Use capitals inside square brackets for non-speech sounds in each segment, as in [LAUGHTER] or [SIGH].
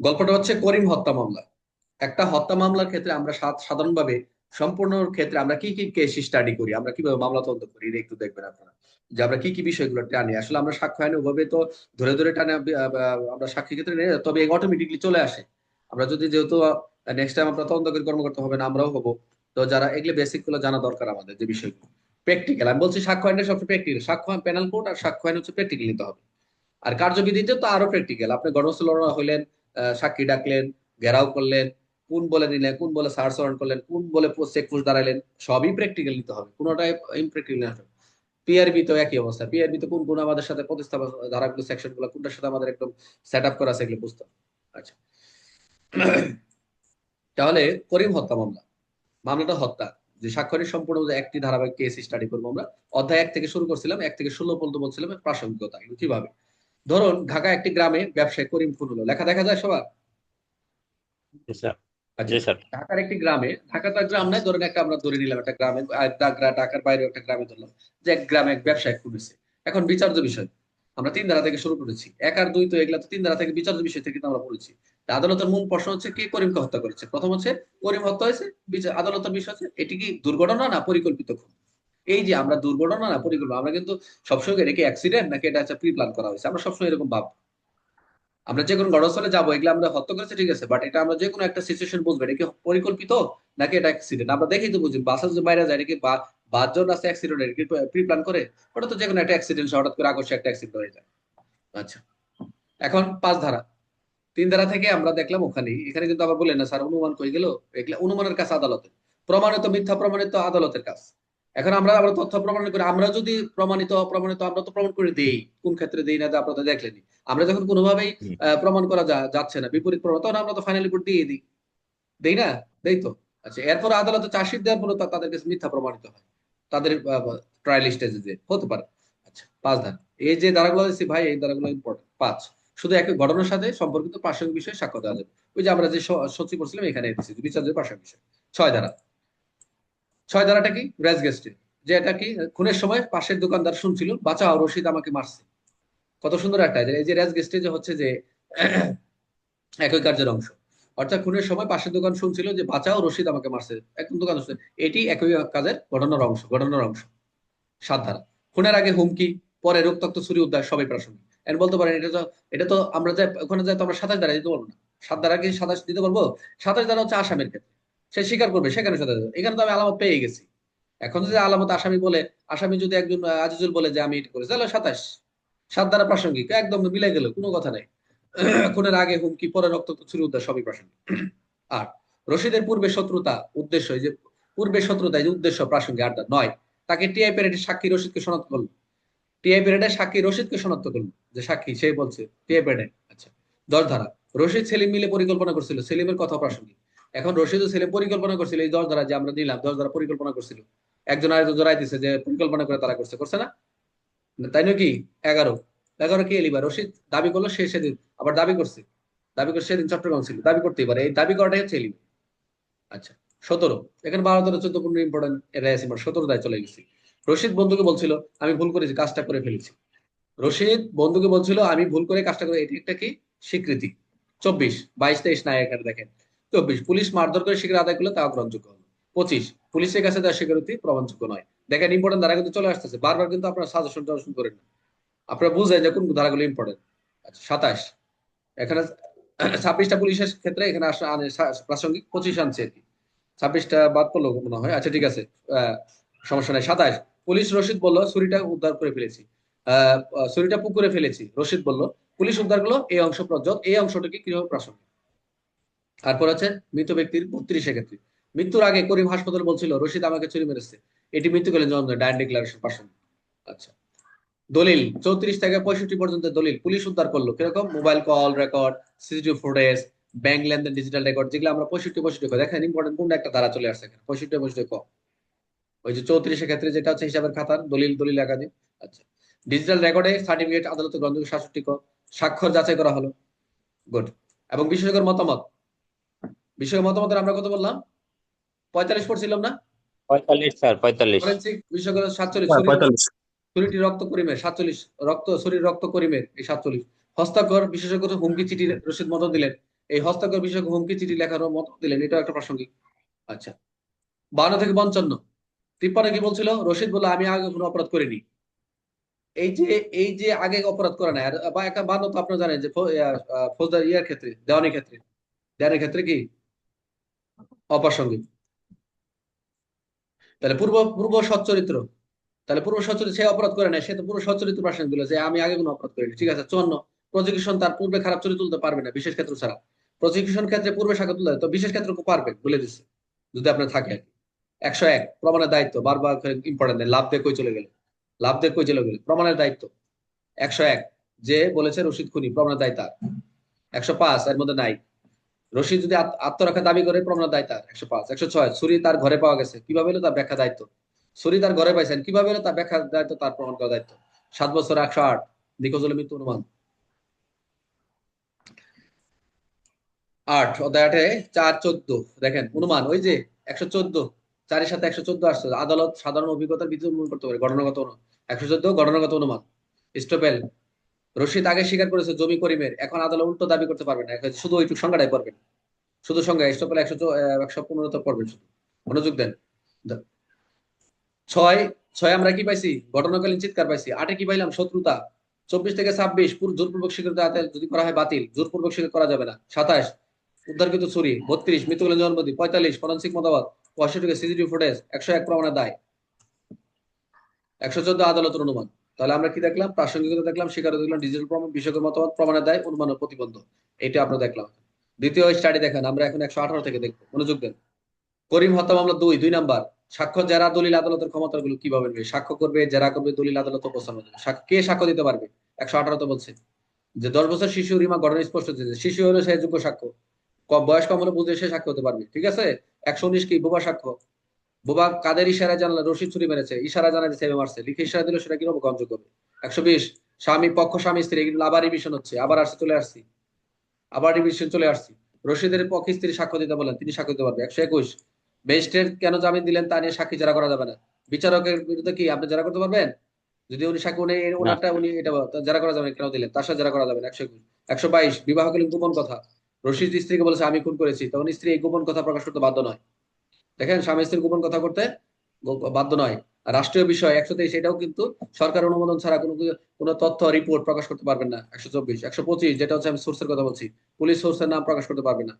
গল্পটা হচ্ছে করিম হত্যা মামলা। একটা হত্যা মামলার ক্ষেত্রে আমরা সাধারণভাবে সম্পূর্ণ ক্ষেত্রে আমরা কি কি কেস স্টাডি করি? আমরা কীভাবে মামলা তদন্ত করি? একটু দেখবেন আপনারা। যে আমরা কি কি বিষয়গুলো টানি? আসলে আমরা সাক্ষ্য আইনে ওভাবে তো ধরে ধরে টানে আমরা সাক্ষী ক্ষেত্রে নেই, তবে অটোমেটিকলি চলে আসে। আমরা যদি যেহেতু নেক্সট টাইম আমরা তদন্তকারী কর্মকর্তা হবে না আমরাও হব। তো যারা এগুলো বেসিকগুলো জানা দরকার আমাদের যে বিষয়গুলো। প্র্যাকটিক্যাল আমি বলছি সাক্ষ্য আইনটা সবচেয়ে প্র্যাকটিক্যাল সাক্ষ্য প্যানাল কোর্ট আর সাক্ষ্য আইন হচ্ছে প্র্যাকটিক্যাল নিতে হবে। আর কার্যবিধিতে তো আরও প্র্যাকটিক্যাল আপনি গণস্থল হইলেন সাক্ষী ডাকলেন, ঘেরাও করলেন, কোন বলে নিলেন কোন বলে সার্চ করলেন, কোন বলে চেক পোস্ট দাঁড়াইলেন, সবই প্র্যাকটিক্যাল নিতে হবে। কোনোটাই ইমপ্র্যাকটিক্যাল না পিআরবি তো একই অবস্থা। পিআরবি তো কোন কোন আমাদের সাথে প্রতিস্থাপন, ধারাগুলো সেকশনগুলো, কোনটার সাথে আমাদের একদম সেট আপ করা আছে এগুলো বুঝতে। আচ্ছা। তাহলে করিম হত্যা মামলা। মামলাটা হত্যা। যে স্বাক্ষরের সম্পূর্ণ একটি ধারাবাহিক কেস স্টাডি করব আমরা। অধ্যায় এক থেকে শুরু করছিলাম, এক থেকে ষোলো পর্যন্ত বলছিলাম, প্রাসঙ্গিকতা। কীভাবে? ধরুন ঢাকা একটি গ্রামে ব্যবসায়ী করিম খুন হলো। লেখা দেখা যায় সবার? আচ্ছা ঢাকার একটি গ্রামে ঢাকা তো আর গ্রাম নাই ধরেন একটা আমরা ধরে নিলাম একটা গ্রামে ঢাকার বাইরে একটা গ্রামে ধরলাম যে এক গ্রামে এক ব্যবসায়ী হয়েছে। এখন বিচার্য বিষয় আমরা তিন ধারা থেকে শুরু করেছি। এক আর দুই তো এগুলা তো তিন ধারা থেকে বিচার্য বিষয় থেকে আমরা পড়েছি। আদালতের মূল প্রশ্ন হচ্ছে কে করিমকে হত্যা করেছে? প্রথম হচ্ছে করিম হত্যা হয়েছে বিচার আদালতের বিষয় হচ্ছে এটি কি দুর্ঘটনা না পরিকল্পিত খুন? এই যে আমরা দুর্ঘটনা না পরিকল্পনা, আমরা কিন্তু সবসময় এটা কি অ্যাক্সিডেন্ট নাকি এটা হচ্ছে প্রি প্ল্যান করা হয়েছে? আমরা সবসময় এরকম ভাব। আমরা যে কোনো ঘটনাস্থলে যাব, এগুলো আমরা হত্যা করেছি, ঠিক আছে বাট এটা আমরা যে কোনো একটা সিচুয়েশন বুঝব, এটা কি পরিকল্পিত নাকি এটা অ্যাক্সিডেন্ট আমরা দেখেই তো বুঝি বাসে যে বাইরে যায় কি বা- বাসজন রাস্তায় অ্যাক্সিডেন্ট এটা কি প্রি প্ল্যান করে? ওটা তো যে কোনো একটা অ্যাক্সিডেন্ট হঠাৎ করে আকস্মিক একটা অ্যাক্সিডেন্ট হয়ে যায়। আচ্ছা এখন পাঁচ ধারা। তিন ধারা থেকে আমরা দেখলাম ওখানে এখানে কিন্তু আবার বললেন না, স্যার, অনুমান কই গেল? এগুলা অনুমানের কাজ আদালতে প্রমাণিত মিথ্যা, প্রমাণিত আদালতের কাজ। এখন আমরা আবার তথ্য প্রমাণ করে। আমরা যদি প্রমাণিত অপ্রমাণিত আমরা তো প্রমাণ করে দেই। কোন ক্ষেত্রে দেই না আপনারা দেখলেনি আমরা যখন কোনোভাবেই প্রমাণ করা যাচ্ছে না বিপরীত প্রমাণ তখন আমরা তো ফাইনাল রিপোর্ট দিয়ে দিই। দেই না? দেই তো? আচ্ছা এরপর আদালতে চার্জশিট দেওয়ার পরে তাদের কাছে মিথ্যা প্রমাণিত হয়। তাদের ট্রায়াল স্টেজে যে হতে পারে। আচ্ছা পাঁচ ধারা। এই যে ধারাগুলো দিচ্ছি ভাই এই ধারাগুলো ইম্পর্টেন্ট পাঁচ। শুধু এক ঘটনার সাথে সম্পর্কিত প্রাসঙ্গিক বিষয়ে সাক্ষ্য দেওয়া যাবে। ওই যে আমরা যে সচিব করছিলাম এখানে দিচ্ছি বিচার্য প্রাসঙ্গিক বিষয়। ছয় ধারা। ছয় ধারাটা কি? রেজ গেস্টে যে এটা কি? খুনের সময় পাশের দোকানদার শুনছিল, বাঁচাও, রশিদ আমাকে মারছে। কত সুন্দর একটা এই যে রেজ গেস্টে যে হচ্ছে যে [CLEARS THROAT] একই কার্যের অংশ। অর্থাৎ খুনের সময় পাশের দোকান শুনছিল যে, বাঁচাও, রশিদ আমাকে মারছে। একদম দোকান এটি একই কাজের ঘটনার অংশ ঘটনার অংশ। সাত ধারা। খুনের আগে হুমকি, পরে রক্তাক্ত ছুরি উদ্ধার, সবই প্রাসঙ্গিক। এর বলতে পারেন, এটা তো এটা তো আমরা যাই ওখানে যাই তো আমরা সাতাশ দ্বারা দিতে পারব না। সাত দ্বারা কি সাতাশ দিতে পারব? সাতাশ দ্বারা হচ্ছে আসামের ক্ষেত্রে। সে স্বীকার করবে, সেখানে দ্বারা। এখানে তো আমি আলামত পেয়ে গেছি। এখন যদি আলামত আসামি বলে, আসামি যদি একজন আজিজুল বলে যে আমি এটা করেছি, তাহলে সাতাশ। সাত দ্বারা প্রাসঙ্গিক, একদম মিলে গেল, কোনো কথা নাই। [CLEARS THROAT] খুনের আগে হুমকি, পরে রক্তাক্ত ছুরি উদ্ধার, সবই প্রাসঙ্গিক। [CLEARS THROAT] আর রশিদের পূর্বে শত্রুতা, উদ্দেশ্য যে পূর্বে শত্রুতা যে উদ্দেশ্য, প্রাসঙ্গিক আটটা নয়। তাকে টিআই পেরেডের সাক্ষী রশিদকে শনাক্ত করল। টিআই পেরেডের সাক্ষী রশিদকে শনাক্ত করল। যে সাক্ষী সে বলছে টিআই পেরেড আচ্ছা দশ ধারা রশিদ সেলিম মিলে পরিকল্পনা করছিল, সেলিমের কথা প্রাসঙ্গিক। এখন রশিদ ও সেলিম পরিকল্পনা করছিল এই দশ ধারা যে আমরা দিলাম দশ ধারা পরিকল্পনা করছিল। একজন আরেকজন জড়াই দিছে যে পরিকল্পনা করে তারা করছে করছে না? তাই নাকি এগারো। এগারো কি এলিবার? রশিদ দাবি করল, সে সেদিন আবার দাবি করছে। দাবি করে সেদিন চট্টগ্রাম ছিল। দাবি করতেই পারে। এই দাবি করাটাই হচ্ছে এলিবার। আচ্ছা সতেরো। এখানে বারো, তেরো, চোদ্দ, পনেরো ইম্পর্টেন্ট এরাই আছে সতেরো দায় চলে গেছি। রশিদ বন্ধুকে বলছিল, আমি ভুল করেছি, কাজটা করে ফেলেছি। রশিদ বন্ধুকে বলছিল, আমি ভুল করে কাজটা করে এটি একটা কি? স্বীকৃতি। চব্বিশ, বাইশ, তেইশ, নাই এখানে দেখেন। চব্বিশ। পুলিশ মারধর করে স্বীকার আদায় করলে তা গ্রহণযোগ্য হবে পঁচিশ পুলিশের কাছে তার স্বীকারোক্তি প্রমাণযোগ্য নয়। দেখেন ইম্পর্টেন্ট ধারা কিন্তু চলে আসতেছে। বারবার কিন্তু আপনারা সাজেশন টাজেশন করেন না। আপনারা বুঝেন যে কোন ধারাগুলো ইম্পর্টেন্ট আচ্ছা সাতাশ এখানে ছাব্বিশটা পুলিশের ক্ষেত্রে এখানে আসা প্রাসঙ্গিক পঁচিশ আনছে আর কি। ছাব্বিশটা বাদ পড়ল মনে হয়। আচ্ছা ঠিক আছে। সমস্যা নাই। সাতাশ পুলিশ রশিদ বলল ছুরিটা উদ্ধার করে ফেলেছি। আহ, ছুরিটা পুকুরে ফেলেছি রশিদ বলল পুলিশ উদ্ধার করল এই অংশ প্রজ্জত এই অংশটাকে কীভাবে প্রাসঙ্গিক? তারপর আছে মৃত ব্যক্তির বত্রিশে ক্ষেত্রে মৃত্যুর আগে করিম হাসপাতাল বলছিল, রশিদ আমাকে ছুরি মেরেছে। এটি মৃত্যুকালীন জন্ম ডায়ন ডিক্লারেশন প্রাসঙ্গিক আচ্ছা। দলিল, চৌত্রিশ থেকে পঁয়ষট্টি পর্যন্ত দলিল, পুলিশ উদ্ধার করল। কীরকম? Mobile call record CCTV footage bank লেনদেন ডিজিটাল রেকর্ড যেগুলো আমরা পঁয়ষট্টি পঁয়ষট্টি দেখেন ইম্পর্টেন্ট কোনটা একটা ধারা চলে আসছে এখানে। পঁয়ষট্টি পঁয়ষট্টি ক ওই যে চৌত্রিশের ক্ষেত্রে যেটা হচ্ছে হিসাবের খাতার দলিল দলিল একাধিক। আচ্ছা। ডিজিটাল রেকর্ডে সার্টিফিকেট আদালত গ্রন্থ সাতষট্টি ক স্বাক্ষর যাচাই করা হলো। গুড এবং বিশেষজ্ঞের মতামত বিশেষজ্ঞ মতামতের আমরা কত বললাম? পঁয়তাল্লিশ পড়ছিলাম না? পঁয়তাল্লিশ স্যার পঁয়তাল্লিশ। ফরেন্সিক সাতচল্লিশ হ্যাঁ, শরীরটি রক্ত করিমের সাতচল্লিশ রক্ত শরীর রক্ত করিমের এই সাতচল্লিশ। হস্তাক্ষর বিশেষজ্ঞ হুমকি চিঠি রসিদ মত দিলেন। এই হস্তাক্ষর বিশেষজ্ঞ হুমকি চিঠি লেখার মত দিলেন। এটাও একটা প্রাসঙ্গিক। আচ্ছা। বান্ন থেকে পঞ্চান্ন। তিপ্পান্ন কি বলছিল? রশিদ বলল আমি আগে কোনো অপরাধ করিনি। এই যে এই যে আগে অপরাধ করে না আর বা একটা বান্ন তো আপনারা জানেন যে ফৌজদার ইয়ার ক্ষেত্রে দেওয়ানির ক্ষেত্রে। দেওয়ানির ক্ষেত্রে কি? অপ্রাসঙ্গিক। তাহলে পূর্ব পূর্ব সচ্চরিত্র, তাহলে পূর্ব সচ্চরিত্র সে অপরাধ করে না সে তো পূর্ব সচ্চরিত্র প্রাসঙ্গিক দিল যে আমি আগে কোনো অপরাধ করিনি, ঠিক আছে? চুয়ান্ন প্রজিকিউশন তার পূর্বে খারাপ চরিত্র তুলতে পারবে না, বিশেষ ক্ষেত্র ছাড়া। প্রজিকিউশন ক্ষেত্রে পূর্বে সাক্ষ্য তুলতে তো বিশেষ ক্ষেত্রে পারবেন বলে দিচ্ছে যদি আপনার থাকে আর। একশো এক, প্রমাণের দায়িত্ব, বারবার ইম্পর্টেন্ট লাভ দিয়ে কই চলে গেলে? লাভ দিয়ে কই চলে গেলে? প্রমাণের দায়িত্ব। একশো এক, যে বলেছে রশিদ খুনি, প্রমাণের দায়িত্ব একশো পাঁচ, এর মধ্যে নাই। রশিদ যদি আত্মরক্ষা দাবি করে, প্রমাণের দায় তার, একশো পাঁচ। একশো ছয়, ছুরি তার ঘরে পাওয়া গেছে। কীভাবে হলো তার ব্যাখ্যা দায়িত্ব? ছুরি তার ঘরে পাইছেন। কীভাবে হলো তার ব্যাখ্যা দায়িত্ব, তার প্রমাণ করা দায়িত্ব? সাত বছর, একশো আট। নিখোঁজ হলে মৃত্যু অনুমান। আট, অধ্যায় আটে, চার চোদ্দ। দেখেন, অনুমান, ওই যে একশো চোদ্দ, চারের সাথে একশো চোদ্দ আসছে। আদালত সাধারণ অভিজ্ঞতার ভিত্তিতে অনুমান করতে পারে। অনুমান। একশো চোদ্দ, ঘটনাগত অনুমান। স্টোপেল রশিদ আগে স্বীকার করেছে জমি করিমের এখন আদালত উল্টো দাবি করতে পারবে না। শুধু ওইটুক সংখ্যাটাই পড়বেন শুধু সংখ্যা একশো আহ, একশো পনেরো তো পড়বেন শুধু। মনোযোগ দেন। ছয় ছয় আমরা কি পাইছি? ঘটনাকালীন চিৎকার পাইছি। আটে কি পাইলাম? শত্রুতা। চব্বিশ থেকে ছাব্বিশ পুরো জোরপূর্বক স্বীকৃত যদি করা হয় বাতিল। জোরপূর্বক স্বীকার করা যাবে না। সাতাশ উদ্ধারকৃত ছুরি বত্রিশ মৃত্যুকালীন জন্মদি পঁয়তাল্লিশ ফরেন্সিক মতামত। পঁয়ষট্টি সিসিটিভি ফুটেজ। একশো এক প্রমাণের দায়। একশো চোদ্দ আদালতের অনুমান তাহলে আমরা কি দেখলাম? প্রাসঙ্গিকতা দেখলাম স্বীকার দেখলাম ডিজিটাল প্রমাণ, বিষয়কের মতামত, প্রমাণের দায়, অনুমান প্রতিবন্ধ এটা আমরা দেখলাম। দ্বিতীয় স্টাডি দেখেন, আমরা এখন একশো আঠারো থেকে দেখব। মনোযোগ দেন। করিম হত্যা মামলা দুই দুই নাম্বার। সাক্ষ্য জেরা দলিল আদালতের ক্ষমতাগুলো কীভাবে নেবে? সাক্ষ্য করবে জেরা করবে, দলিল আদালত উপস্থাপন করবে কে সাক্ষ্য দিতে পারবে? একশো আঠারোতে বলছে। যে দশ বছর শিশু রিমা ঘটনা স্পষ্ট হচ্ছে শিশু হলো সে যোগ্য সাক্ষ্য। বয়স কম হলে বুঝে সে সাক্ষ্য হতে পারবে। ঠিক আছে? একশো উনিশ কি, বোবা সাক্ষ্য? বোবা কাদের ইশারা জানলা? রশিদ ছুরি মেরেছে। ইশারা জানা সেবে মারছে। লিখে ইশারা দিল সেটা কীভাবে গ্রহণযোগ্য হবে? একশো বিশ। স্বামী পক্ষ স্বামী স্ত্রী এগুলো আবার রিভিশন হচ্ছে। আবার আসছে চলে আসছি। আবার রিভিশন চলে আসছি। রশিদের পক্ষে স্ত্রী সাক্ষ্য দিতে বলেন তিনি সাক্ষ্য দিতে পারবে। একশো একুশ। ম্যাজিস্ট্রেট কেন জামিন দিলেন তা নিয়ে সাক্ষী জেরা করা যাবে না? বিচারকের বিরুদ্ধে কি আপনি জেরা করতে পারবেন? যদি উনি সাক্ষী উনি ওনারটা উনি এটা জেরা করা যাবে কেন দিলেন? তার সাথে জেরা করা যাবে না একশো একুশ। একশো বাইশ। বিবাহকালীন গোপন কথা। রশিদ স্ত্রীকে বলেছে আমি খুন করেছি। তখন স্ত্রী এই গোপন কথা প্রকাশ করতে বাধ্য নয়। দেখেন স্বামী স্ত্রীর গোপন কথা করতে বাধ্য নয়। রাষ্ট্রীয় বিষয় একশো তেইশ এটাও কিন্তু সরকার অনুমোদন ছাড়া কোনো কোনো তথ্য রিপোর্ট প্রকাশ করতে পারবেন না একশো চব্বিশ একশো পঁচিশ যেটা হচ্ছে আমি সোর্সের কথা বলছি। পুলিশ সোর্সের নাম প্রকাশ করতে পারবে না।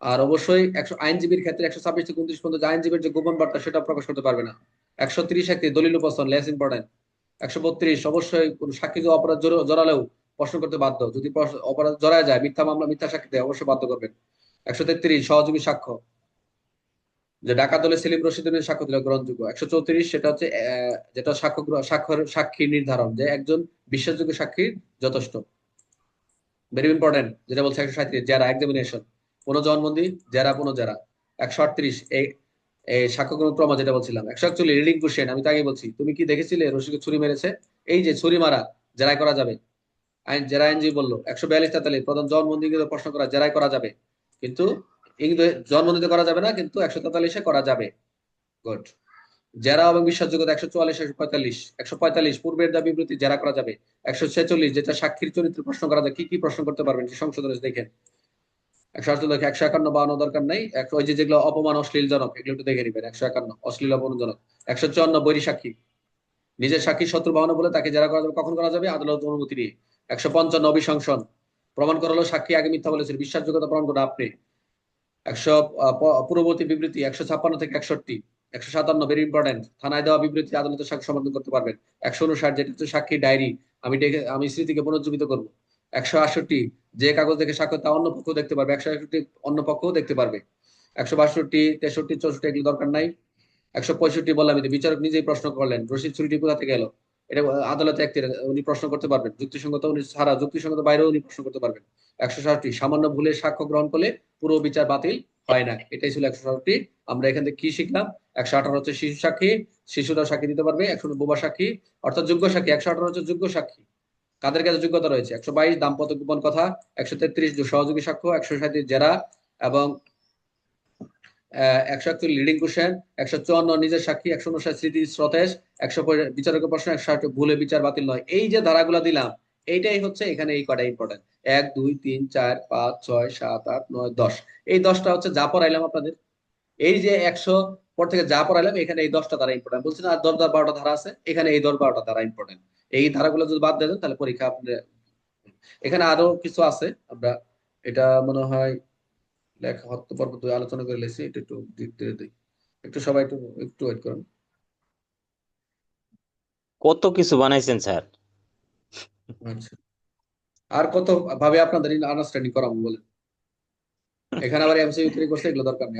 আর অবশ্যই একশো আইনজীবীর ক্ষেত্রে একশো ছাব্বিশ থেকে উনত্রিশ পর্যন্ত আইনজীবীর যে গোপন বার্তা, সেটা প্রকাশ করতে পারবে না। একশো তিরিশ একটি দলিল উপস্থাপন লেস ইম্পর্টেন্ট একশো বত্রিশ অবশ্যই কোনো সাক্ষী যদি অপরাধ জড়- জড়ালেও প্রশ্ন করতে বাধ্য। যদি অপরাধ জড়ায় যায়, মিথ্যা মামলা, মিথ্যা সাক্ষী দেয়, অবশ্যই বাধ্য করবেন। একশো তেত্রিশ সহযোগী সাক্ষ্য। যে ডাকাত দলের সেলিম রশিদের সাক্ষ্য দিল গ্রহণযোগ্য। একশো চৌত্রিশ সেটা হচ্ছে যেটা সাক্ষ্য স্বাক্ষর সাক্ষী নির্ধারণ, যে একজন বিশ্বাসযোগ্য সাক্ষীর যথেষ্ট। ভেরি ইম্পর্টেন্ট যেটা বলছে একশো সাঁত্রিশ জেরা এক্সামিনেশন পুনঃজবানবন্দি জেরা পুনঃজেরা একশো আটত্রিশ এই সাক্ষ্য গ্রহণ প্রমাণ যেটা বলছিলাম। একশো একচল্লিশ রিডিং কোশ্চেন আমি তাকে বলছি। তুমি কি দেখেছিলে রশিকে ছুরি মেরেছে? এই যে ছুরি মারা, জেরাই করা যাবে। আইন, জেরা আইনজীবী বলল, একশো বিয়াল্লিশ তেতাল্লিশ, প্রধান জবানবন্দি প্রশ্ন করা, জেরাই করা যাবে। কিন্তু ইংরেজি জন্মদিতে করা যাবে না, কিন্তু একশো তেতাল্লিশে করা যাবে। গুড জেরা এবং বিশ্বাসযোগ্যতা একশো চুয়াল্লিশ, একশো পঁয়তাল্লিশ একশো পঁয়তাল্লিশ, পূর্বের দাবি বিবৃতি জেরা করা যাবে। একশো ছেচল্লিশ, যেটা সাক্ষীর চরিত্র প্রশ্ন করা যায়, কি কি প্রশ্ন করতে পারবেন সংশোধনে দেখেন। একশো আটচল্লিশ একশো একান্ন বাউন্ন দরকার নাই। ওই যে যেগুলো অপমান, অশ্লীলজনক, এগুলো একটু দেখে নিবেন। একশো একান্ন, অশ্লীল, অপমানজনক। একশো চুয়ান্ন, বৈরী সাক্ষী। নিজের সাক্ষী শত্রু বাহান্ন বলে তাকে জেরা করা যাবে, কখন করা যাবে? আদালত অনুমতি নিয়ে। একশো পঞ্চান্ন অভিশংসন প্রমাণ করা হলো সাক্ষী আগে মিথ্যা বলেছিল। বিশ্বাসযোগ্যতা প্রমাণ করা আপনি। একশো পূর্ববর্তী বিবৃতি একশো ছাপ্পান্ন থেকে একষট্টি, একশো সাতান্ন ভেরি ইম্পর্টেন্ট থানায় দেওয়া বিবৃতি আদালতের সাক্ষ্য সমর্থন করতে পারবেন। একশো উনষাট, যেটা হচ্ছে সাক্ষী ডায়েরি, আমি ডেকে, আমি স্মৃতিকে পুনর্জীবিত করব। একশো আটষট্টি, যে কাগজ দেখে সাক্ষ্য তা অন্য পক্ষ দেখতে পারবে। একশো একষট্টি অন্য পক্ষও দেখতে পারবে। একশো বাষট্টি, তেষট্টি, চৌষট্টি এগুলো দরকার নাই। একশো পঁয়ষট্টি বললাম বিচারক নিজেই প্রশ্ন করলেন রশিদ ছুরিটি কোথা থেকে এলো? এটা আদালতে একটি, উনি প্রশ্ন করতে পারবেন। যুক্তিসঙ্গত উনি ছাড়া, যুক্তিসঙ্গত বাইরেও উনি প্রশ্ন করতে পারবেন। একশো ষাটটি সামান্য ভুলে সাক্ষ্য গ্রহণ করলে পুরো বিচার বাতিল হয় না। এটাই ছিল একশো ষাটটি আমরা এখান থেকে কি শিখলাম? একশো আঠারো হচ্ছে শিশু সাক্ষী। শিশুরা সাক্ষী দিতে পারবে। একশো বোবা সাক্ষী। অর্থাৎ যোগ্য সাক্ষী। একশো আঠারো হচ্ছে যোগ্য সাক্ষী। কাদের কাছে যোগ্যতা রয়েছে? একশো বাইশ, দাম্পত্য গোপন কথা। একশো তেত্রিশ সহযোগী সাক্ষ্য। একশো সাঁত্রিশ, জেরা। এবং একশো একচল্লিশ লিডিং কোশ্চেন একশো চুয়ান্ন, নিজের সাক্ষী। একশো উনষাট, স্মৃতি, স্রোতেশ। একশো বিচারকের প্রশ্ন। একশো ষাট, ভুলে বিচার বাতিল নয়। এই যে ধারাগুলা দিলাম এইটাই হচ্ছে এখানে এই কটা ইম্পর্টেন্ট এক, দুই, তিন, চার, পাঁচ, ছয়, সাত, আট, নয়, দশ। এই দশটা হচ্ছে যা পড়াইলাম আপনাদের। এই যে একশো পর থেকে যা পড়াইলাম, এখানে এই দশটা ধারা ইম্পর্টেন্ট বলছি না, আর দশ দশ, বারোটা ধারা আছে, এখানে এই দশ, বারোটা ধারা ইম্পর্টেন্ট এই ধারাগুলো যদি বাদ দেন, তাহলে পরীক্ষা আপনি এখানে আরও কিছু আছে, আমরা এটা মনে হয় লেখা হত্য পর্ব দুই আলোচনা করে লেছি এটা একটু দিতে দিই। একটু সবাই একটু একটু ওয়েট করুন। কত কিছু বানাইছেন স্যার? আচ্ছা। আর কত ভাবে আপনাদের আন্ডারস্ট্যান্ডিং করাবো বলেন? এখানে আবার এমসিকিউ করছে, এগুলো দরকার নেই।